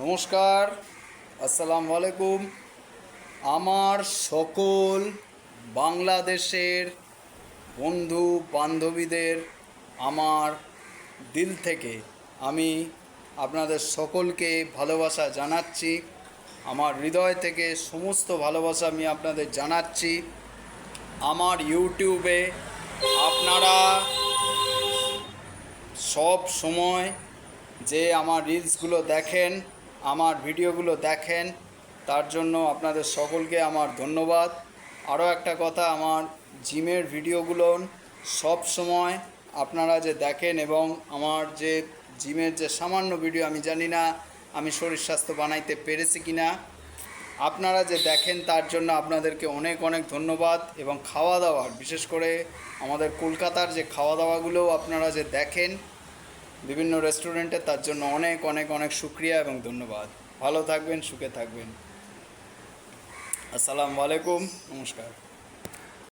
নমস্কার, আসসালামু আলাইকুম। আমার সকল বাংলাদেশের বন্ধু বান্ধবীদের আমার দিল থেকে আমি আপনাদের সকলকে ভালোবাসা জানাচ্ছি। আমার হৃদয় থেকে সমস্ত ভালোবাসা আমি আপনাদের জানাচ্ছি। আমার ইউটিউবে আপনারা সব সময় যে আমার রিলসগুলো দেখেন আমার ভিডিওগুলো দেখেন, তার জন্য আপনাদের সকলকে আমার ধন্যবাদ। আরও একটা কথা, আমার জিমের ভিডিওগুলো সব সময় আপনারা যে দেখেন এবং আমার যে জিমের যে সামান্য ভিডিও, আমি জানি না আমি শরীর স্বাস্থ্য বানাইতে পেরেছি কি না আপনারা যে দেখেন, তার জন্য আপনাদেরকে অনেক অনেক ধন্যবাদ এবং খাওয়া দাওয়ার বিশেষ করে আমাদের কলকাতার যে খাওয়া দাওয়াগুলোও আপনারা যে দেখেন বিভিন্ন রেস্টুরেন্টে তার জন্য অনেক অনেক অনেক সুক্রিয়া এবং ধন্যবাদ। ভালো থাকবেন, সুখে থাকবেন। আসসালামু আলাইকুম, নমস্কার।